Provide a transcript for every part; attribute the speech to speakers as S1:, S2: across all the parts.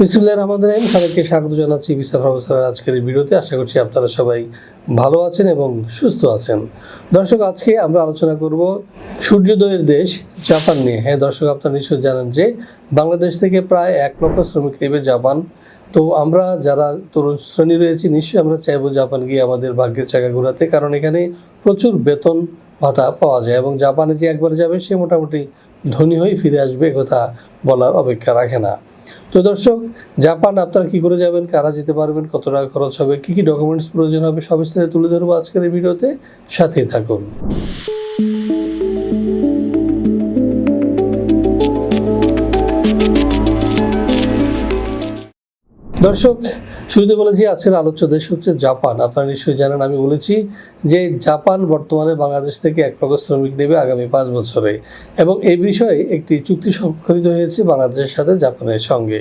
S1: বিসমুল্লাহ রহমান রহিম। সবাইকে স্বাগত জানাচ্ছি বিসা প্রফেসরের আজকের ভিডিওতে। আশা করছি আপনারা সবাই ভালো আছেন এবং সুস্থ আছেন। দর্শক, আজকে আমরা আলোচনা করব সূর্যোদয়ের দেশ জাপান নিয়ে। হ্যাঁ দর্শক, আপনারা নিশ্চয়ই জানেন যে বাংলাদেশ থেকে প্রায় এক লক্ষ শ্রমিক নেবে জাপান। তো আমরা যারা তরুণ শ্রেণি রয়েছি, নিশ্চয়ই আমরা চাইব জাপান গিয়ে আমাদের ভাগ্যের চাকা ঘোরাতে, কারণ এখানে প্রচুর বেতন ভাতা পাওয়া যায় এবং জাপানে যে একবার যাবে, সে মোটামুটি ধনী হয়ে ফিরে আসবে, কথা বলার অপেক্ষা রাখে না। তো দর্শক, জাপান আপনারা কি করে যাবেন, কারা যেতে পারবেন, কত টাকা খরচ হবে, কী কী ডকুমেন্টস প্রয়োজন হবে, সব বিস্তারিত তুলে ধরবো আজকের এই ভিডিওতে। সাথেই থাকুন। দর্শক শুরুতে বলেছি, আজকের আলোচ্য দেশ হচ্ছে জাপান। আপনারা নিশ্চয়ই জানেন, আমি বলেছি যে জাপান বর্তমানে বাংলাদেশ থেকে এক লক্ষ শ্রমিক নেবে আগামী পাঁচ বছরে। এবং এই বিষয়ে একটি চুক্তি স্বাক্ষরিত হয়েছে বাংলাদেশের সাথে জাপানের সঙ্গে।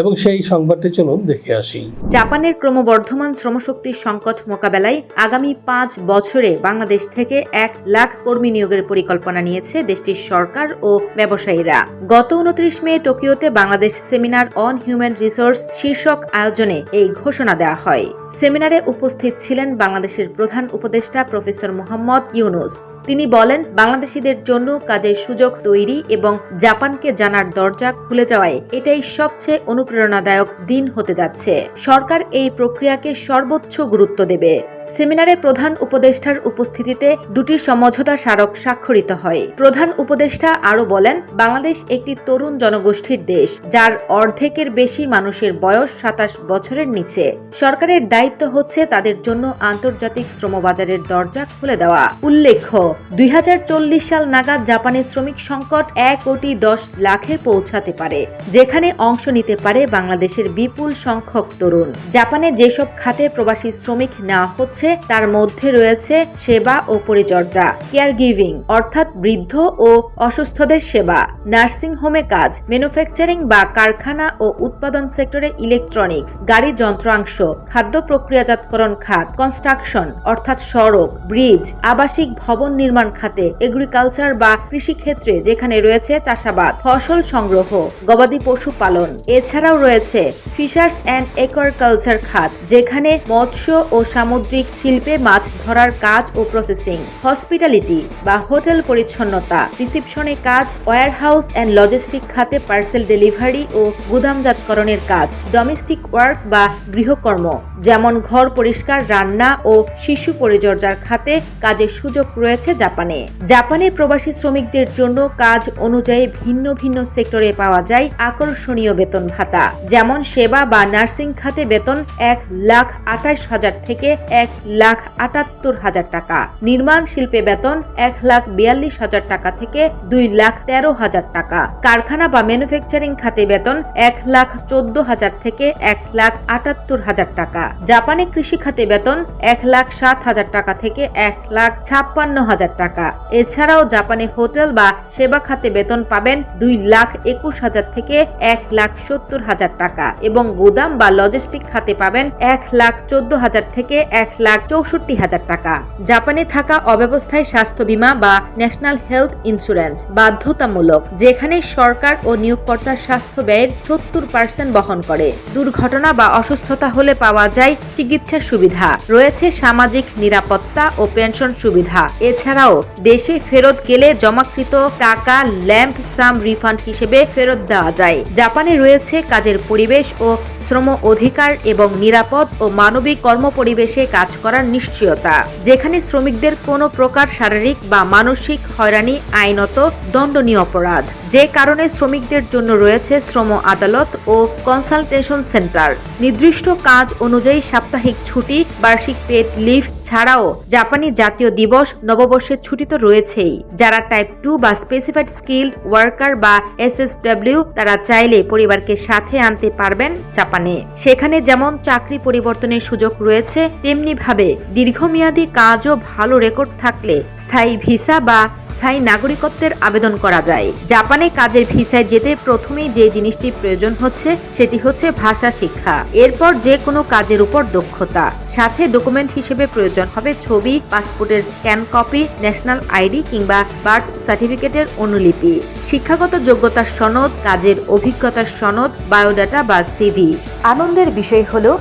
S1: এবং সেই সংবাদটি চলুন দেখে আসি।
S2: জাপানের ক্রমবর্ধমান শ্রমশক্তির সংকট মোকাবেলায় আগামী পাঁচ বছরে বাংলাদেশ থেকে এক লাখ কর্মী নিয়োগের পরিকল্পনা নিয়েছে দেশটির সরকার ও ব্যবসায়ীরা। গত উনত্রিশ May টোকিওতে Bangladesh seminar on human resource শীর্ষক আয়োজনে এই ঘোষণা দেওয়া হয়। সেমিনারে উপস্থিত ছিলেন বাংলাদেশের প্রধান উপদেষ্টা প্রফেসর মোহাম্মদ ইউনুস। তিনি বলেন, বাংলাদেশিদের জন্য কাজের সুযোগ তৈরি এবং জাপানকে জানার দরজা খুলে যাওয়ায় এটাই সবচেয়ে অনুপ্রেরণাদায়ক দিন হতে যাচ্ছে। সরকার এই প্রক্রিয়াকে সর্বোচ্চ গুরুত্ব দেবে। সেমিনারে প্রধান উপদেষ্টার উপস্থিতিতে দুটি সমঝোতা স্মারক স্বাক্ষরিত হয়। প্রধান উপদেষ্টা আরও বলেন, বাংলাদেশ একটি তরুণ জনগোষ্ঠীর দেশ, যার অর্ধেকের বেশি মানুষের বয়স সাতাশ বছরের নিচে। সরকারের দায়িত্ব হচ্ছে তাদের জন্য আন্তর্জাতিক শ্রমবাজারের দরজা খুলে দেওয়া। উল্লেখ্য, দুই হাজার চল্লিশ সাল নাগাদ জাপানের শ্রমিক সংকট এক কোটি দশ লাখে পৌঁছাতে পারে, যেখানে অংশ নিতে পারে বাংলাদেশের বিপুল সংখ্যক তরুণ। জাপানে যেসব খাতে প্রবাসী শ্রমিক নেওয়া হচ্ছে তার মধ্যে রয়েছে সেবা ও পরিচর্যা কেয়ার গিভিং অর্থাৎ বৃদ্ধ ও অসুস্থদের সেবা নার্সিং হোমে কাজ ম্যানুফ্যাকচারিং বা কারখানা ও উৎপাদন সেক্টরে ইলেকট্রনিক্স গাড়ি যন্ত্রাংশ, খাদ্য প্রক্রিয়াজাতকরণ খাত কনস্ট্রাকশন অর্থাৎ সড়ক ব্রিজ আবাসিক ভবন নির্মাণ খাতে এগ্রিকালচার বা কৃষিক্ষেত্রে যেখানে রয়েছে চাষাবাদ, ফসল সংগ্রহ, গবাদি পশু পালন। এছাড়াও রয়েছে ফিশার্স অ্যান্ড একুয়ারকালচার খাত, যেখানে মৎস্য ও সামুদ্রিক শিল্পে মাছ ধরার কাজ ও প্রসেসিং হসপিটালিটি বা হোটেল পরিচ্ছন্নতা রিসিপশনে কাজ ওয়ারহাউস অ্যান্ড লজিস্টিক খাতে পার্সেল ডেলিভারি ও গুদামজাতকরণের কাজ ডোমেস্টিক ওয়ার্ক বা গৃহকর্ম, যেমন ঘর পরিষ্কার, রান্না ও শিশু পরিচর্যার খাতে কাজের সুযোগ রয়েছে জাপানে। জাপানে প্রবাসী শ্রমিকদের জন্য কাজ অনুযায়ী ভিন্ন ভিন্ন সেক্টরে পাওয়া যায় আকর্ষণীয় বেতন ভাতা, যেমন সেবা বা নার্সিং খাতে বেতন এক লাখ আঠাশ হাজার থেকে এক লাখ আটাত্তর হাজার টাকা। নির্মাণ শিল্পে বেতন এক লাখ বিয়াল্লিশ হাজার টাকা থেকে দুই লাখ তেরো হাজার টাকা। কারখানা বা ম্যানুফ্যাকচারিং খাতে বেতন এক লাখ চোদ্দ হাজার থেকে এক লাখ আটাত্তর হাজার টাকা। জাপানে কৃষি খাতে বেতন এক লাখ সাত হাজার টাকা থেকে এক লাখ ছাপ্পান্ন হাজার টাকা। এছাড়াও জাপানে হোটেল বা সেবা খাতে বেতন পাবেন দুই লাখ একুশ হাজার থেকে এক লাখ সত্তর হাজার টাকা। এবং গুদাম বা লজিস্টিক খাতে পাবেন এক লাখ চোদ্দ হাজার থেকে এক লাখ চৌষট্টি হাজার টাকা। জাপানে থাকা অব্যবস্থায় স্বাস্থ্য বীমা বা ন্যাশনাল হেলথ ইন্স্যুরেন্স বাধ্যতামূলক, যেখানে সরকার ও নিয়োগকর্তার স্বাস্থ্য ব্যয়ের সত্তর পার্সেন্ট বহন করে। দুর্ঘটনা বা অসুস্থতা হলে পাওয়া যায় চিকিৎসা সুবিধা। রয়েছে সামাজিক নিরাপত্তা ও পেনশন সুবিধা। এছাড়াও, দেশে ফেরত গেলে জমাকৃত টাকা ল্যাম্প সাম রিফান্ড হিসেবে ফেরত দেওয়া যায়। জাপানে রয়েছে কাজের পরিবেশ ও শ্রম অধিকার এবং নিরাপদ ও মানবিক কর্মপরিবেশে কাজ করার নিশ্চয়তা, যেখানে শ্রমিকদের কোনো প্রকার শারীরিক বা মানসিক হয়রানি, আইনত, দণ্ডনীয় অপরাধ। যে কারণে শ্রমিকদের জন্য রয়েছে শ্রম আদালত ও কনসালটেশন সেন্টার। নির্দিষ্ট কাজ অনুযায়ী সাপ্তাহিক ছুটি, বার্ষিক পেট লিভ ছাড়াও জাপানি জাতীয় দিবস নববর্ষের ছুটি তো রয়েছেই। যারা টাইপ টু বা স্পেসিফাইড স্কিল্ড ওয়ার্কার বা এসএসডব্লিউ তারা চাইলে পরিবারকে সাথে আনতে পারবেন জাপানে। সেখানে যেমন চাকরি পরিবর্তনের সুযোগ রয়েছে তেমনি ভাবে দীর্ঘমেয়াদী কাজ ও ভালো রেকর্ড থাকলে স্থায়ী ভিসা বা স্থায়ী নাগরিকত্বের আবেদন করা যায়। জাপানে কাজের ভিসায় যেতে প্রথমেই যে জিনিসটি প্রয়োজন হচ্ছে, সেটি হচ্ছে ভাষা শিক্ষা। এরপর যে কোনো কাজের উপর দক্ষতা। সাথে ডকুমেন্ট হিসেবে প্রয়োজন প্রয়োজন হবে ছবি, পাসপোর্টের স্ক্যান কপি, ন্যাশনাল আইডি কিংবা বার্থ সার্টিফিকেটের অনুলিপি, শিক্ষাগত যোগ্যতার সনদ, কাজের অভিজ্ঞতার সনদ, বায়োডাটা বা সিভি। আনন্দের বিষয় হলো,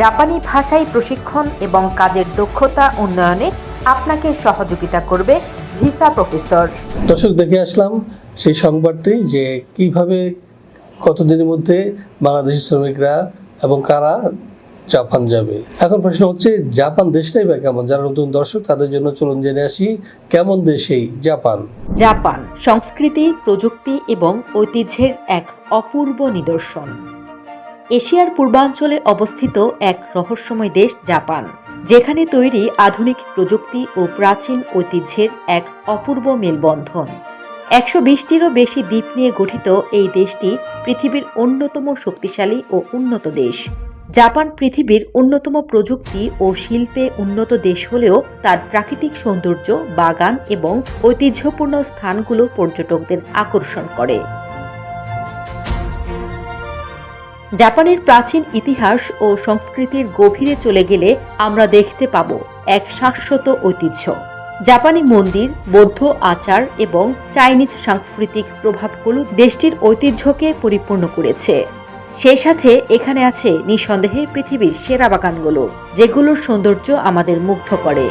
S2: জাপানি ভাষায় প্রশিক্ষণ এবং কাজের দক্ষতা উন্নয়নে আপনাকে সহযোগিতা করবে ভিসা প্রফেসর।
S1: দর্শক, দেখে আসলাম সেই সংবাদটি যে কীভাবে কতদিনের মধ্যে বাংলাদেশি শ্রমিকরা এবং কারা জাপান যাবে। এখন প্রশ্ন হচ্ছে, জাপান দেশটাই বা কেমন? যারা নতুন দর্শক, তাদের জন্য চলুন জেনে আসি, কেমন দেশ এই জাপান?
S2: জাপান, সংস্কৃতি, প্রযুক্তি এবং ঐতিহ্যের এক অপূর্ব নিদর্শন। এশিয়ার পূর্বাঞ্চলে অবস্থিত এক রহস্যময় দেশ জাপান, যেখানে তৈরি আধুনিক প্রযুক্তি ও প্রাচীন ঐতিহ্যের এক অপূর্ব মেলবন্ধন। একশো বিশটিরও বেশি দ্বীপ নিয়ে গঠিত এই দেশটি পৃথিবীর অন্যতম শক্তিশালী ও উন্নত দেশ। জাপান পৃথিবীর অন্যতম প্রযুক্তি ও শিল্পে উন্নত দেশ হলেও তার প্রাকৃতিক সৌন্দর্য, বাগান এবং ঐতিহ্যপূর্ণ স্থানগুলো পর্যটকদের আকর্ষণ করে। জাপানের প্রাচীন ইতিহাস ও সংস্কৃতির গভীরে চলে গেলে আমরা দেখতে পাব এক শাশ্বত ঐতিহ্য। জাপানি মন্দির, বৌদ্ধ আচার এবং চাইনিজ সাংস্কৃতিক প্রভাবগুলো দেশটির ঐতিহ্যকে পরিপূর্ণ করেছে। সেই সাথে এখানে আছে নিঃসন্দেহে পৃথিবীর সেরা বাগানগুলো, যেগুলোর সৌন্দর্য আমাদের মুগ্ধ করে।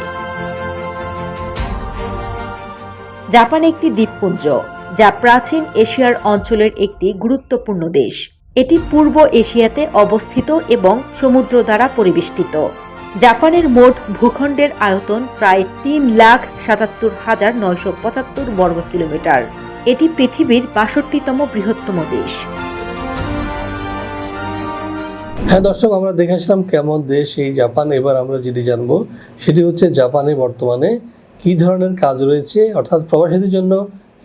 S2: জাপান একটি দ্বীপপুঞ্জ, যা প্রাচীন এশিয়ার অঞ্চলের একটি গুরুত্বপূর্ণ দেশ। এটি পূর্ব এশিয়াতে অবস্থিত এবং সমুদ্র দ্বারা পরিবেষ্টিত। জাপানের মোট ভূখণ্ডের আয়তন প্রায় তিন লাখ সাতাত্তর হাজার নয়শো পঁচাত্তর বর্গ কিলোমিটার এটি পৃথিবীর বাষট্টিতম বৃহত্তম দেশ।
S1: হ্যাঁ দর্শক, আমরা দেখে আসলাম কেমন দেশ এই জাপান। এবার আমরা যদি জানব, সেটি হচ্ছে জাপানে বর্তমানে কি ধরনের কাজ রয়েছে, অর্থাৎ প্রবাসীদের জন্য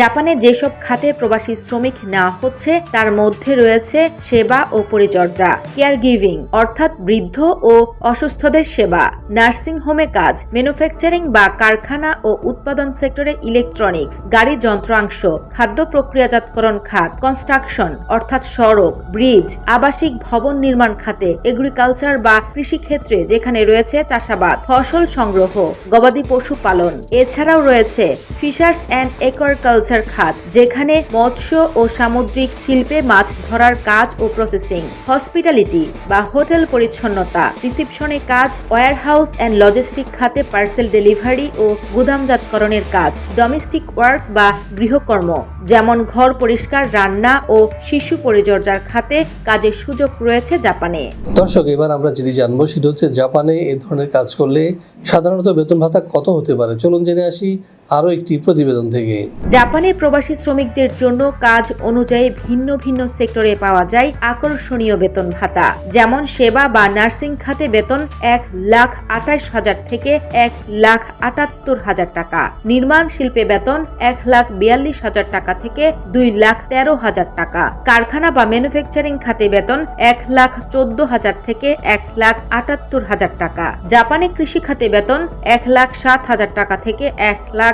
S2: জাপানে যেসব খাতে প্রবাসী শ্রমিক নেওয়া হচ্ছে, তার মধ্যে রয়েছে সেবা ও পরিচর্যা কেয়ার গিভিং অর্থাৎ বৃদ্ধ ও অসুস্থদের সেবা, নার্সিং হোমে কাজ, ম্যানুফ্যাকচারিং বা কারখানা ও উৎপাদন সেক্টরে ইলেকট্রনিক্স, গাড়ি যন্ত্রাংশ, খাদ্য প্রক্রিয়াজাতকরণ খাত, কনস্ট্রাকশন, অর্থাৎ সড়ক, ব্রিজ, আবাসিক ভবন নির্মাণ খাতে, এগ্রিকালচার বা কৃষিক্ষেত্রে যেখানে রয়েছে চাষাবাদ, ফসল সংগ্রহ, গবাদি পশু পালন। এছাড়াও রয়েছে ফিশার্স অ্যান্ড একুয়াকালচার খাত, যেখানে মৎস্য ও সামুদ্রিক শিল্পে মাছ ধরার কাজ ও প্রসেসিং হসপিটালিটি বা হোটেল পরিচ্ছন্নতা রিসিপশনে কাজ ওয়ারহাউস অ্যান্ড লজিস্টিক খাতে পার্সেল ডেলিভারি ও গুদামজাতকরণের কাজ ডোমেস্টিক ওয়ার্ক বা গৃহকর্ম, যেমন ঘর পরিষ্কার, রান্না ও শিশু পরিচর্যার খাতে কাজের সুযোগ রয়েছে জাপানে।
S1: দর্শক, এবার আমরা যেটি জানব সেটি হচ্ছে, জাপানে এ ধরনের কাজ করলে সাধারণত বেতন ভাতা কত হতে পারে? চলুন জেনে আসি। আরও একটি প্রতিবেদন থেকে।
S2: জাপানে প্রবাসী শ্রমিকদের জন্য কাজ অনুযায়ী ভিন্ন ভিন্ন সেক্টরে পাওয়া যায় আকর্ষণীয় বেতন ভাতা। যেমন সেবা বা নার্সিং খাতে বেতন এক লাখ আঠাশ হাজার থেকে এক লাখ আটাত্তর হাজার টাকা। নির্মাণ শিল্পে বেতন এক লাখ বিয়াল্লিশ হাজার টাকা থেকে দুই লাখ তেরো হাজার টাকা। কারখানা বা ম্যানুফ্যাকচারিং খাতে বেতন এক লাখ চোদ্দ হাজার থেকে এক লাখ আটাত্তর হাজার টাকা। জাপানে কৃষি খাতে বেতন এক লাখ সাত হাজার টাকা থেকে এক লাখ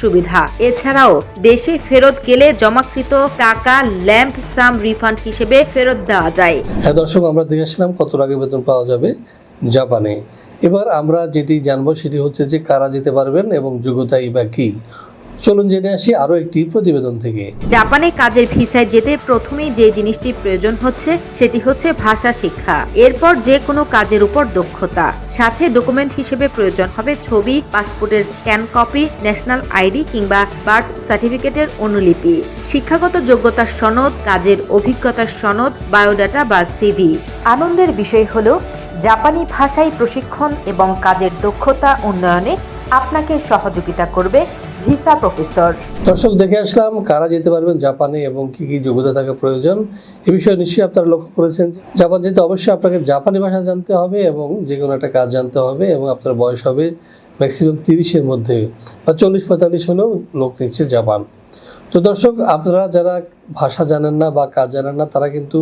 S2: সুবিধা এছাড়াও দেশে ফেরত গেলে জমাকৃত টাকা ল্যাম্প সাম রিফান্ড হিসেবে ফেরত দেওয়া যায়।
S1: হ্যাঁ দর্শক, আমরা দেখেছিলাম কত আগে বেতন পাওয়া যাবে জাপানে। এবার আমরা যেটি জানব সেটি হচ্ছে যে কারা যেতে পারবেন এবং যোগ্যতাই বা কি। চলুন জেনে আসি আরও একটি প্রতিবেদন থেকে।
S2: জাপানে কাজের ভিসায় যেতে প্রথমেই যে জিনিসটি প্রয়োজন হচ্ছে, সেটি হচ্ছে ভাষা শিক্ষা। এরপর যে কোনো কাজের উপর দক্ষতা। সাথে ডকুমেন্ট হিসেবে প্রয়োজন হবে ছবি, পাসপোর্টের স্ক্যান কপি, ন্যাশনাল আইডি কিংবা বার্থ সার্টিফিকেটের অনুলিপি। শিক্ষাগত যোগ্যতার সনদ, কাজের অভিজ্ঞতার সনদ, বায়োডাটা বা সিভি। আনন্দের বিষয় হলো, জাপানি ভাষায় প্রশিক্ষণ এবং কাজের দক্ষতা উন্নয়নে আপনাকে সহযোগিতা করবে ভিসা প্রফেসর।
S1: দর্শক, দেখে আসলাম কারা যেতে পারবেন জাপানে এবং কি কি যোগ্যতা থাকা প্রয়োজন। এ বিষয়ে নিশ্চয়ই আপনারা লক্ষ্য করেছেন। জাপান যেতে অবশ্যই আপনাকে জাপানি ভাষা জানতে হবে এবং যে কোনো একটা কাজ জানতে হবে এবং আপনার বয়স হবে ম্যাক্সিমাম তিরিশের মধ্যে বা চল্লিশ পঁয়তাল্লিশ হলেও লোক নিচ্ছে জাপান। তো দর্শক, আপনারা যারা ভাষা জানেন না বা কাজ জানেন না, তারা কিন্তু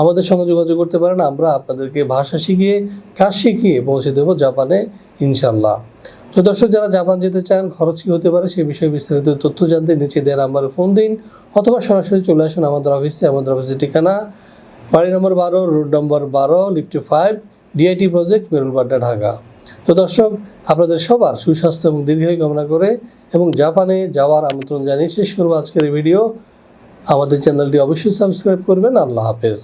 S1: আমাদের সঙ্গে যোগাযোগ করতে পারেন। আমরা আপনাদেরকে ভাষা শিখিয়ে, কাজ শিখিয়ে পৌঁছে দেবো জাপানে ইনশাল্লাহ তো দর্শক, যারা জাপান যেতে চান, খরচ কী হতে পারে সেই বিষয়ে বিস্তারিত তথ্য জানতে নিচে দেওয়া নাম্বারে ফোন দিন অথবা সরাসরি চলে আসুন আমাদের অফিসে আমাদের অফিসের ঠিকানা বাড়ি নম্বর বারো রোড নম্বর বারো fifty five D I T project বেরুলবাড্ডা Dhaka. তো দর্শক, আপনাদের সবার সুস্বাস্থ্য এবং দীর্ঘায়ু কামনা করে এবং জাপানে যাওয়ার আমন্ত্রণ জানিয়ে শেষ করব আজকের ভিডিও। আমাদের চ্যানেলটি অবশ্যই সাবস্ক্রাইব করবেন। আল্লাহ হাফেজ।